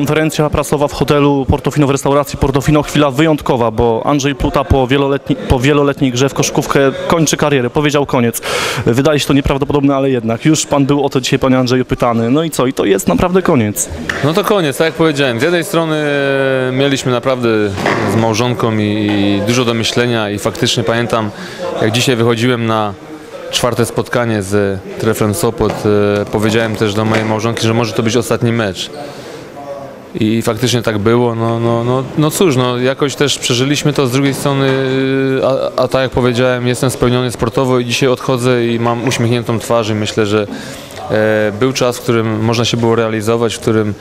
konferencja prasowa w hotelu Portofino w restauracji Portofino. Chwila wyjątkowa, bo Andrzej Pluta po, wieloletni, po wieloletniej grze w koszykówkę kończy karierę. Powiedział koniec. Wydaje się to nieprawdopodobne, ale jednak. Już pan był o to dzisiaj, panie Andrzeju, pytany. No i co? I to jest naprawdę koniec. No to koniec, tak jak powiedziałem. Z jednej strony e, mieliśmy naprawdę z małżonką i, i dużo do myślenia i faktycznie pamiętam, jak dzisiaj wychodziłem na czwarte spotkanie z Treflem Sopot, e, powiedziałem też do mojej małżonki, że może to być ostatni mecz. I faktycznie tak było. No, no, no, no cóż, no, jakoś też przeżyliśmy to z drugiej strony, y, a, a tak jak powiedziałem, jestem spełniony sportowo i dzisiaj odchodzę i mam uśmiechniętą twarz i myślę, że był czas, w którym można się było realizować, w którym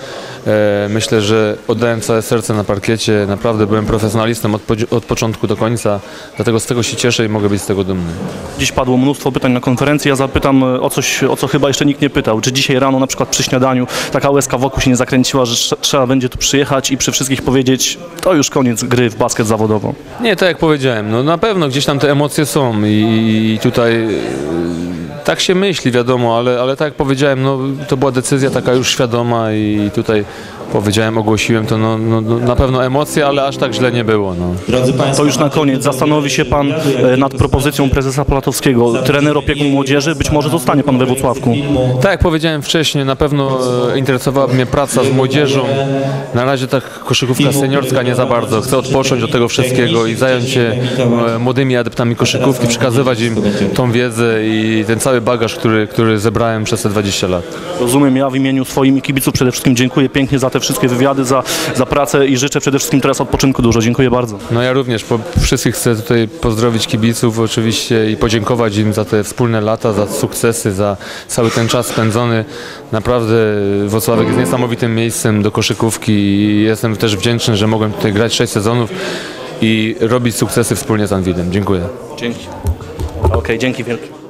e, myślę, że oddałem całe serce na parkiecie. Naprawdę byłem profesjonalistą od, po- od początku do końca, dlatego z tego się cieszę i mogę być z tego dumny. Dziś padło mnóstwo pytań na konferencji. Ja zapytam e, o coś, o co chyba jeszcze nikt nie pytał. Czy dzisiaj rano, na przykład przy śniadaniu, taka łezka wokół się nie zakręciła, że trze- trzeba będzie tu przyjechać i przy wszystkich powiedzieć, to już koniec gry w basket zawodowo. Nie, tak jak powiedziałem, no na pewno gdzieś tam te emocje są i, i tutaj e, tak się myśli, wiadomo, ale, ale tak jak powiedziałem, no to była decyzja taka już świadoma i tutaj powiedziałem, ogłosiłem to, no, no, no na pewno emocje, ale aż tak źle nie było, no. Drodzy Państwo, To już na koniec. Zastanowi się pan e, nad propozycją prezesa Platowskiego. Trener opiekun młodzieży, być może zostanie pan we Włocławku. Tak jak powiedziałem wcześniej, na pewno e, interesowała mnie praca z młodzieżą. Na razie tak koszykówka seniorska nie za bardzo. Chcę odpocząć od tego wszystkiego i zająć się e, młodymi adeptami koszykówki, przekazywać im tą wiedzę i ten cały bagaż, który, który zebrałem przez te 20 lat. Rozumiem, ja w imieniu swoim i kibiców przede wszystkim dziękuję pięknie za te wszystkie wywiady, za, za pracę i życzę przede wszystkim teraz odpoczynku dużo. Dziękuję bardzo. No ja również po wszystkich chcę tutaj pozdrowić kibiców oczywiście i podziękować im za te wspólne lata, za sukcesy, za cały ten czas spędzony. Naprawdę Wrocławek jest niesamowitym miejscem do koszykówki i jestem też wdzięczny, że mogłem tutaj grać 6 sezonów i robić sukcesy wspólnie z Anwilem. Dziękuję. Dzięki. Okej, dzięki wielkie.